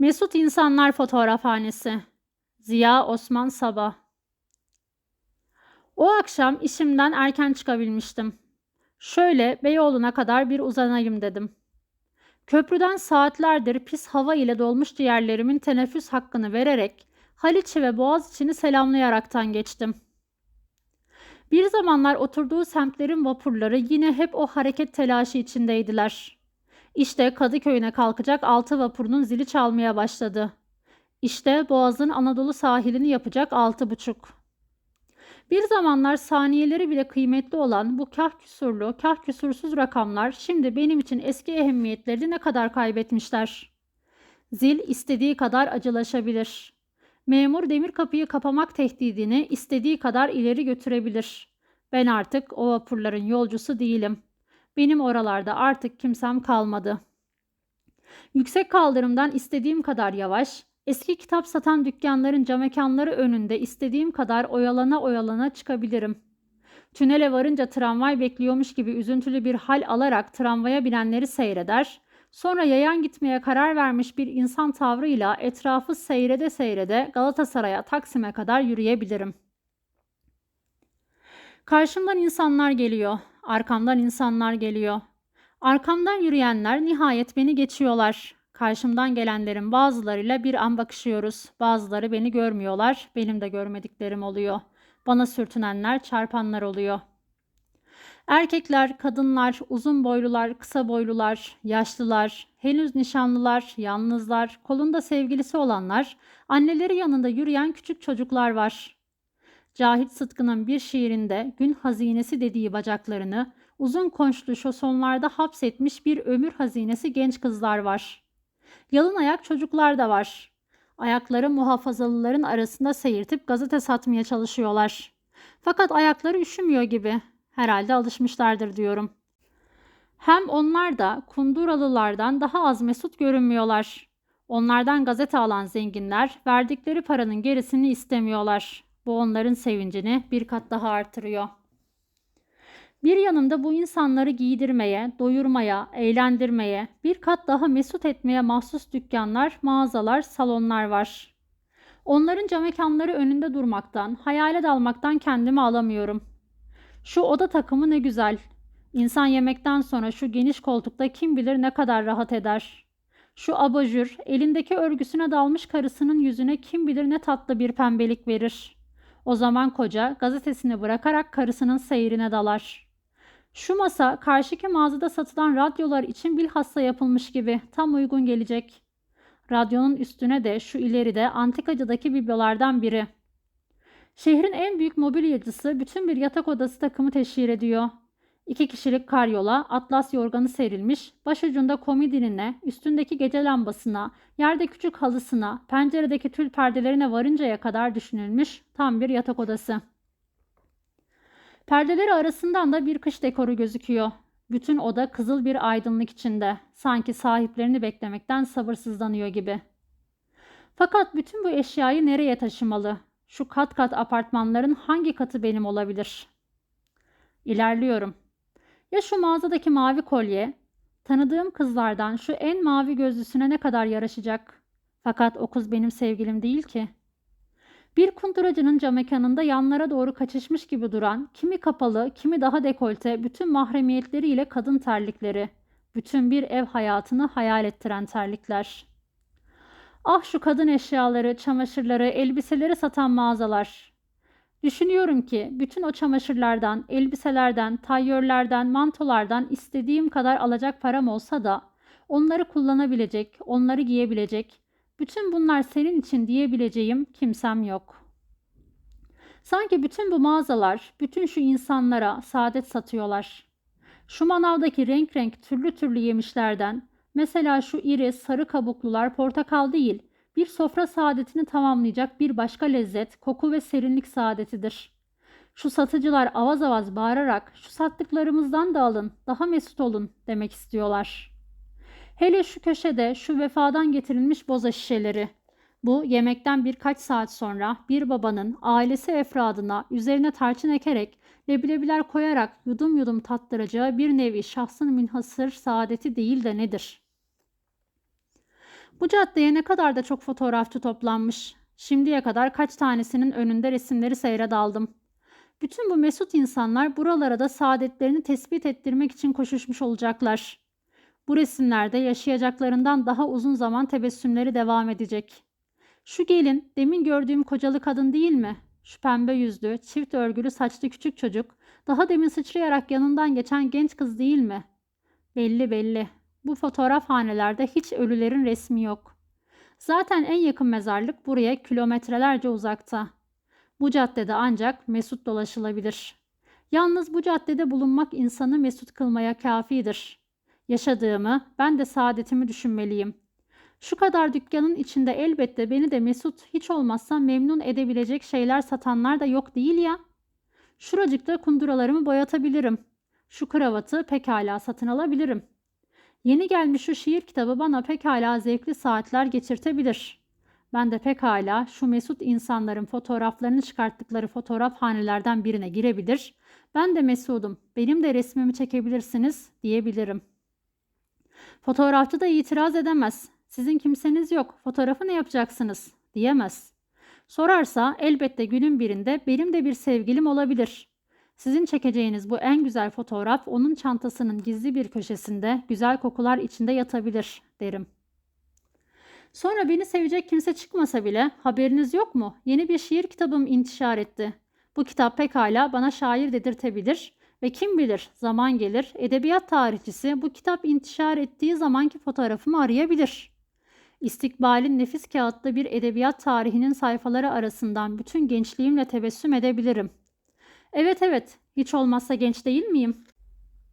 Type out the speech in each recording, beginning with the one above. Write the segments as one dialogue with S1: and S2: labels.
S1: Mesut İnsanlar Fotoğrafhanesi Ziya Osman Sabah O akşam işimden erken çıkabilmiştim. Şöyle Beyoğlu'na kadar bir uzanayım dedim. Köprüden saatlerdir pis hava ile dolmuş ciğerlerimin teneffüs hakkını vererek Haliç'i ve Boğaziçi'ni selamlayaraktan geçtim. Bir zamanlar oturduğu semtlerin vapurları yine hep o hareket telaşı içindeydiler. İşte Kadıköy'üne kalkacak altı vapurunun zili çalmaya başladı. İşte Boğaz'ın Anadolu sahilini yapacak altı buçuk. Bir zamanlar saniyeleri bile kıymetli olan bu kah küsurlu, kah küsursuz rakamlar şimdi benim için eski ehemmiyetlerini ne kadar kaybetmişler. Zil istediği kadar acılaşabilir. Memur demir kapıyı kapamak tehdidini istediği kadar ileri götürebilir. Ben artık o vapurların yolcusu değilim. Benim oralarda artık kimsem kalmadı. Yüksek kaldırımdan istediğim kadar yavaş, eski kitap satan dükkanların camekanları önünde istediğim kadar oyalana oyalana çıkabilirim. Tünele varınca tramvay bekliyormuş gibi üzüntülü bir hal alarak tramvaya binenleri seyreder, sonra yayan gitmeye karar vermiş bir insan tavrıyla etrafı seyrede seyrede Galatasaray'a Taksim'e kadar yürüyebilirim. Karşımdan insanlar geliyor. Arkamdan insanlar geliyor. Arkamdan yürüyenler nihayet beni geçiyorlar. Karşımdan gelenlerin bazılarıyla bir an bakışıyoruz. Bazıları beni görmüyorlar. Benim de görmediklerim oluyor. Bana sürtünenler, çarpanlar oluyor. Erkekler, kadınlar, uzun boylular, kısa boylular, yaşlılar, henüz nişanlılar, yalnızlar, kolunda sevgilisi olanlar, anneleri yanında yürüyen küçük çocuklar var. Cahit Sıtkı'nın bir şiirinde gün hazinesi dediği bacaklarını uzun konçlu şosonlarda hapsetmiş bir ömür hazinesi genç kızlar var. Yalın ayak çocuklar da var. Ayakları muhafazalıların arasında seyirtip gazete satmaya çalışıyorlar. Fakat ayakları üşümüyor gibi. Herhalde alışmışlardır diyorum. Hem onlar da Kunduralılardan daha az mesut görünmüyorlar. Onlardan gazete alan zenginler verdikleri paranın gerisini istemiyorlar. Bu onların sevincini bir kat daha artırıyor. Bir yanımda bu insanları giydirmeye, doyurmaya, eğlendirmeye, bir kat daha mesut etmeye mahsus dükkanlar, mağazalar, salonlar var. Onların camekanları önünde durmaktan, hayale dalmaktan kendimi alamıyorum. Şu oda takımı ne güzel. İnsan yemekten sonra şu geniş koltukta kim bilir ne kadar rahat eder. Şu abajur, elindeki örgüsüne dalmış karısının yüzüne kim bilir ne tatlı bir pembelik verir.'' O zaman koca gazetesini bırakarak karısının seyrine dalar. Şu masa karşıki mağazada satılan radyolar için bilhassa yapılmış gibi tam uygun gelecek. Radyonun üstüne de şu ileride antikacıdaki biblolardan biri. Şehrin en büyük mobilyacısı bütün bir yatak odası takımı teşhir ediyor. İki kişilik karyola, atlas yorganı serilmiş, başucunda komodinine, üstündeki gece lambasına, yerde küçük halısına, penceredeki tül perdelerine varıncaya kadar düşünülmüş tam bir yatak odası. Perdeleri arasından da bir kış dekoru gözüküyor. Bütün oda kızıl bir aydınlık içinde. Sanki sahiplerini beklemekten sabırsızlanıyor gibi. Fakat bütün bu eşyayı nereye taşımalı? Şu kat kat apartmanların hangi katı benim olabilir? İlerliyorum. Ya şu mağazadaki mavi kolye, tanıdığım kızlardan şu en mavi gözlüsüne ne kadar yaraşacak? Fakat o kız benim sevgilim değil ki. Bir kunduracının cam mekanında yanlara doğru kaçışmış gibi duran, kimi kapalı, kimi daha dekolte, bütün mahremiyetleriyle kadın terlikleri, bütün bir ev hayatını hayal ettiren terlikler. Ah şu kadın eşyaları, çamaşırları, elbiseleri satan mağazalar. Düşünüyorum ki bütün o çamaşırlardan, elbiselerden, tayyörlerden, mantolardan istediğim kadar alacak param olsa da onları kullanabilecek, onları giyebilecek, bütün bunlar senin için diyebileceğim kimsem yok. Sanki bütün bu mağazalar, bütün şu insanlara saadet satıyorlar. Şu manavdaki renk renk türlü türlü yemişlerden, mesela şu iri sarı kabuklular portakal değil, bir sofra saadetini tamamlayacak bir başka lezzet, koku ve serinlik saadetidir. Şu satıcılar avaz avaz bağırarak şu sattıklarımızdan da alın, daha mesut olun demek istiyorlar. Hele şu köşede şu vefadan getirilmiş boza şişeleri. Bu yemekten birkaç saat sonra bir babanın ailesi efradına üzerine tarçın ekerek leblebiler koyarak yudum yudum tattıracağı bir nevi şahsın münhasır saadeti değil de nedir?'' Bu caddeye ne kadar da çok fotoğrafçı toplanmış. Şimdiye kadar kaç tanesinin önünde resimleri seyre daldım. Bütün bu mesut insanlar buralara da saadetlerini tespit ettirmek için koşuşmuş olacaklar. Bu resimlerde yaşayacaklarından daha uzun zaman tebessümleri devam edecek. Şu gelin, demin gördüğüm kocalı kadın değil mi? Şu pembe yüzlü, çift örgülü saçlı küçük çocuk, daha demin sıçrayarak yanından geçen genç kız değil mi? Belli belli. Bu fotoğrafhanelerde hiç ölülerin resmi yok. Zaten en yakın mezarlık buraya kilometrelerce uzakta. Bu caddede ancak mesut dolaşılabilir. Yalnız bu caddede bulunmak insanı mesut kılmaya kafidir. Yaşadığımı, ben de saadetimi düşünmeliyim. Şu kadar dükkanın içinde elbette beni de mesut hiç olmazsa memnun edebilecek şeyler satanlar da yok değil ya. Şuracıkta kunduralarımı boyatabilirim. Şu kravatı pekala satın alabilirim. Yeni gelmiş şu şiir kitabı bana pekala zevkli saatler geçirtebilir. Ben de pekala şu mesut insanların fotoğraflarını çıkarttıkları fotoğrafhanelerden birine girebilir. Ben de mesudum, benim de resmimi çekebilirsiniz diyebilirim. Fotoğrafçı da itiraz edemez. Sizin kimseniz yok, fotoğrafı ne yapacaksınız diyemez. Sorarsa elbette günün birinde benim de bir sevgilim olabilir. Sizin çekeceğiniz bu en güzel fotoğraf onun çantasının gizli bir köşesinde güzel kokular içinde yatabilir derim. Sonra beni sevecek kimse çıkmasa bile haberiniz yok mu? Yeni bir şiir kitabım intişar etti. Bu kitap pekala bana şair dedirtebilir ve kim bilir zaman gelir edebiyat tarihçisi bu kitap intişar ettiği zamanki fotoğrafımı arayabilir. İstikbalin nefis kağıtlı bir edebiyat tarihinin sayfaları arasından bütün gençliğimle tebessüm edebilirim. Evet evet, hiç olmazsa genç değil miyim?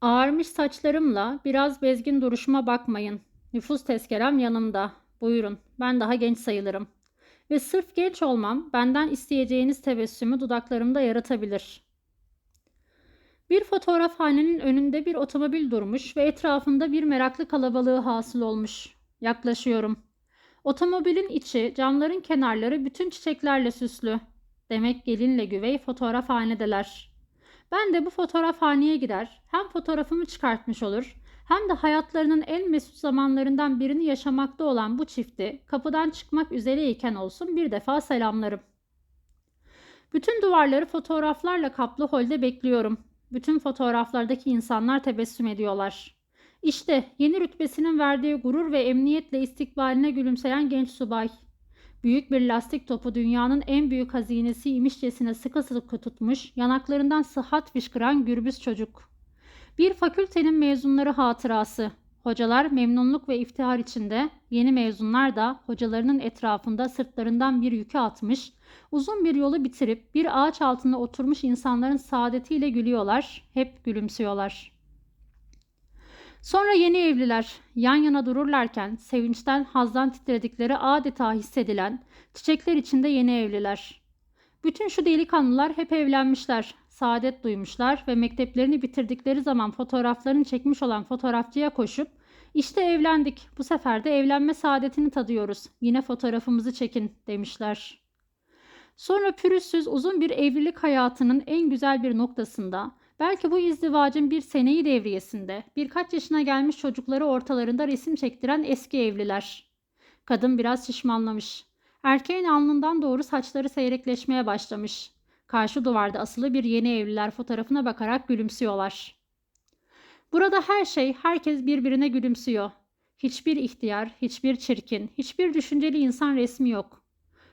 S1: Ağarmış saçlarımla biraz bezgin duruşuma bakmayın. Nüfus tezkerem yanımda. Buyurun, ben daha genç sayılırım. Ve sırf genç olmam benden isteyeceğiniz tebessümü dudaklarımda yaratabilir. Bir fotoğrafhanenin önünde bir otomobil durmuş ve etrafında bir meraklı kalabalığı hasıl olmuş. Yaklaşıyorum. Otomobilin içi, camların kenarları bütün çiçeklerle süslü. Demek gelinle güvey fotoğrafhanedeler. Ben de bu fotoğrafhaneye gider, hem fotoğrafımı çıkartmış olur, hem de hayatlarının en mesut zamanlarından birini yaşamakta olan bu çifti kapıdan çıkmak üzereyken olsun bir defa selamlarım. Bütün duvarları fotoğraflarla kaplı holde bekliyorum. Bütün fotoğraflardaki insanlar tebessüm ediyorlar. İşte yeni rütbesinin verdiği gurur ve emniyetle istikbaline gülümseyen genç subay. Büyük bir lastik topu dünyanın en büyük hazinesiymişçesine sıkı sıkı tutmuş, yanaklarından sıhhat fışkıran gürbüz çocuk. Bir fakültenin mezunları hatırası. Hocalar memnunluk ve iftihar içinde, yeni mezunlar da hocalarının etrafında sırtlarından bir yükü atmış, uzun bir yolu bitirip bir ağaç altında oturmuş insanların saadetiyle gülüyorlar, hep gülümsüyorlar.'' Sonra yeni evliler yan yana dururlarken sevinçten hazdan titredikleri adeta hissedilen çiçekler içinde yeni evliler. Bütün şu delikanlılar hep evlenmişler, saadet duymuşlar ve mekteplerini bitirdikleri zaman fotoğraflarını çekmiş olan fotoğrafçıya koşup işte evlendik bu sefer de evlenme saadetini tadıyoruz yine fotoğrafımızı çekin demişler. Sonra pürüzsüz uzun bir evlilik hayatının en güzel bir noktasında Belki bu izdivacın bir seneyi devriyesinde birkaç yaşına gelmiş çocukları ortalarında resim çektiren eski evliler. Kadın biraz şişmanlamış. Erkeğin alnından doğru saçları seyrekleşmeye başlamış. Karşı duvarda asılı bir yeni evliler fotoğrafına bakarak gülümsüyorlar. Burada her şey, herkes birbirine gülümsüyor. Hiçbir ihtiyar, hiçbir çirkin, hiçbir düşünceli insan resmi yok.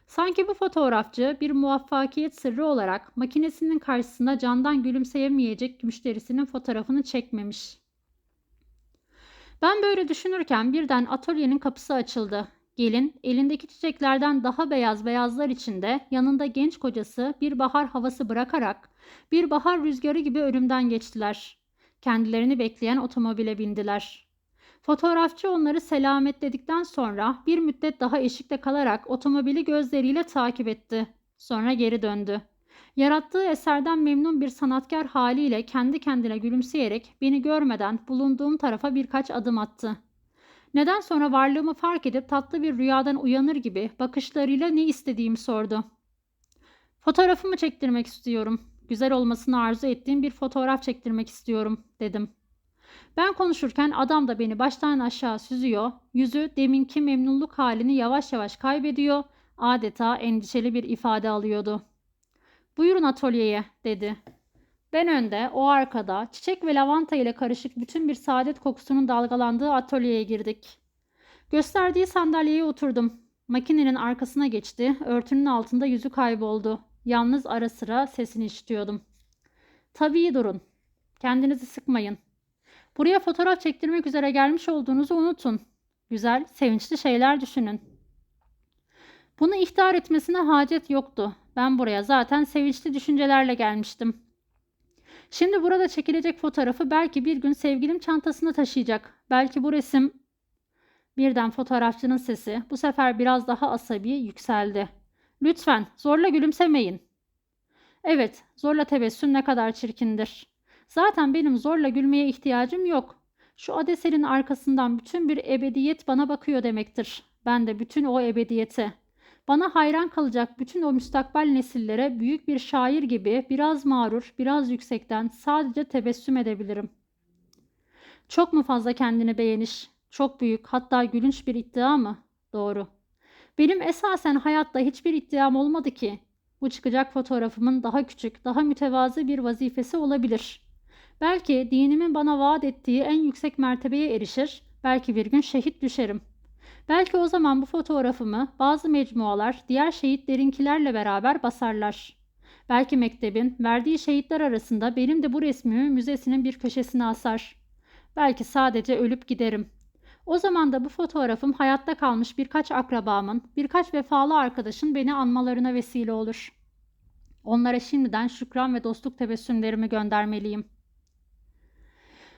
S1: Sanki bu fotoğrafçı bir muvaffakiyet sırrı olarak makinesinin karşısında candan gülümseyemeyecek müşterisinin fotoğrafını çekmemiş. Ben böyle düşünürken birden atölyenin kapısı açıldı. Gelin elindeki çiçeklerden daha beyaz beyazlar içinde yanında genç kocası bir bahar havası bırakarak bir bahar rüzgarı gibi ölümden geçtiler. Kendilerini bekleyen otomobile bindiler. Fotoğrafçı onları selametledikten sonra bir müddet daha eşikte kalarak otomobili gözleriyle takip etti. Sonra geri döndü. Yarattığı eserden memnun bir sanatkar haliyle kendi kendine gülümseyerek beni görmeden bulunduğum tarafa birkaç adım attı. Neden sonra varlığımı fark edip tatlı bir rüyadan uyanır gibi bakışlarıyla ne istediğimi sordu. Fotoğrafımı çektirmek istiyorum. Güzel olmasını arzu ettiğim bir fotoğraf çektirmek istiyorum dedim. Ben konuşurken adam da beni baştan aşağı süzüyor. Yüzü deminki memnunluk halini yavaş yavaş kaybediyor. Adeta endişeli bir ifade alıyordu. Buyurun atölyeye dedi. Ben önde, o arkada, çiçek ve lavanta ile karışık bütün bir saadet kokusunun dalgalandığı atölyeye girdik. Gösterdiği sandalyeye oturdum. Makinenin arkasına geçti, örtünün altında yüzü kayboldu. Yalnız ara sıra sesini işitiyordum. Tabii durun. Kendinizi sıkmayın. Buraya fotoğraf çektirmek üzere gelmiş olduğunuzu unutun. Güzel, sevinçli şeyler düşünün. Bunu ihtar etmesine hacet yoktu. Ben buraya zaten sevinçli düşüncelerle gelmiştim. Şimdi burada çekilecek fotoğrafı belki bir gün sevgilim çantasında taşıyacak. Belki bu resim... Birden fotoğrafçının sesi bu sefer biraz daha asabi yükseldi. Lütfen zorla gülümsemeyin. Evet, zorla tebessüm ne kadar çirkindir. Zaten benim zorla gülmeye ihtiyacım yok. Şu adeserin arkasından bütün bir ebediyet bana bakıyor demektir. Ben de bütün o ebediyete, bana hayran kalacak bütün o müstakbel nesillere büyük bir şair gibi biraz mağrur, biraz yüksekten sadece tebessüm edebilirim. Çok mu fazla kendini beğeniş? Çok büyük, hatta gülünç bir iddia mı? Doğru. Benim esasen hayatta hiçbir iddiam olmadı ki. Bu çıkacak fotoğrafımın daha küçük, daha mütevazı bir vazifesi olabilir. Belki dinimin bana vaat ettiği en yüksek mertebeye erişir, belki bir gün şehit düşerim. Belki o zaman bu fotoğrafımı bazı mecmualar diğer şehitlerinkilerle beraber basarlar. Belki mektebin verdiği şehitler arasında benim de bu resmimi müzesinin bir köşesine asar. Belki sadece ölüp giderim. O zaman da bu fotoğrafım hayatta kalmış birkaç akrabamın, birkaç vefalı arkadaşın beni anmalarına vesile olur. Onlara şimdiden şükran ve dostluk tebessümlerimi göndermeliyim.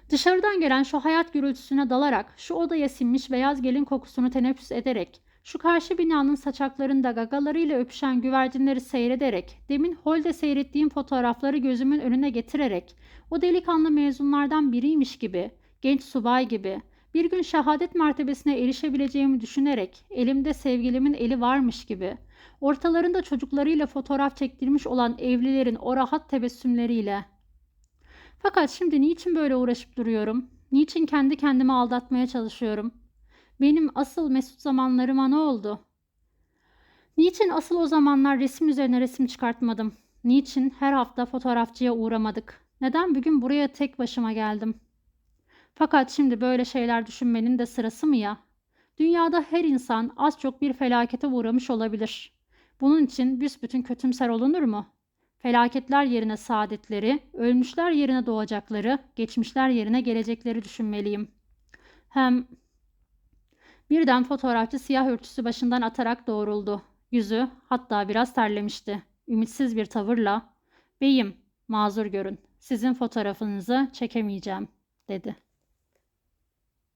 S1: Dışarıdan gelen şu hayat gürültüsüne dalarak, şu odaya sinmiş beyaz gelin kokusunu teneffüs ederek, şu karşı binanın saçaklarında gagalarıyla öpüşen güvercinleri seyrederek, demin holde seyrettiğim fotoğrafları gözümün önüne getirerek, o delikanlı mezunlardan biriymiş gibi, genç subay gibi, bir gün şehadet mertebesine erişebileceğimi düşünerek, elimde sevgilimin eli varmış gibi, ortalarında çocuklarıyla fotoğraf çektirmiş olan evlilerin o rahat tebessümleriyle, fakat şimdi niçin böyle uğraşıp duruyorum? Niçin kendi kendimi aldatmaya çalışıyorum? Benim asıl mesut zamanlarıma ne oldu? Niçin asıl o zamanlar resim üzerine resim çıkartmadım? Niçin her hafta fotoğrafçıya uğramadık? Neden bugün buraya tek başıma geldim? Fakat şimdi böyle şeyler düşünmenin de sırası mı ya? Dünyada her insan az çok bir felakete uğramış olabilir. Bunun için büsbütün kötümser olunur mu? Felaketler yerine saadetleri, ölmüşler yerine doğacakları, geçmişler yerine gelecekleri düşünmeliyim. Hem birden fotoğrafçı siyah örtüsü başından atarak doğruldu. Yüzü hatta biraz terlemişti. Ümitsiz bir tavırla "Beyim, mazur görün. Sizin fotoğrafınızı çekemeyeceğim." dedi.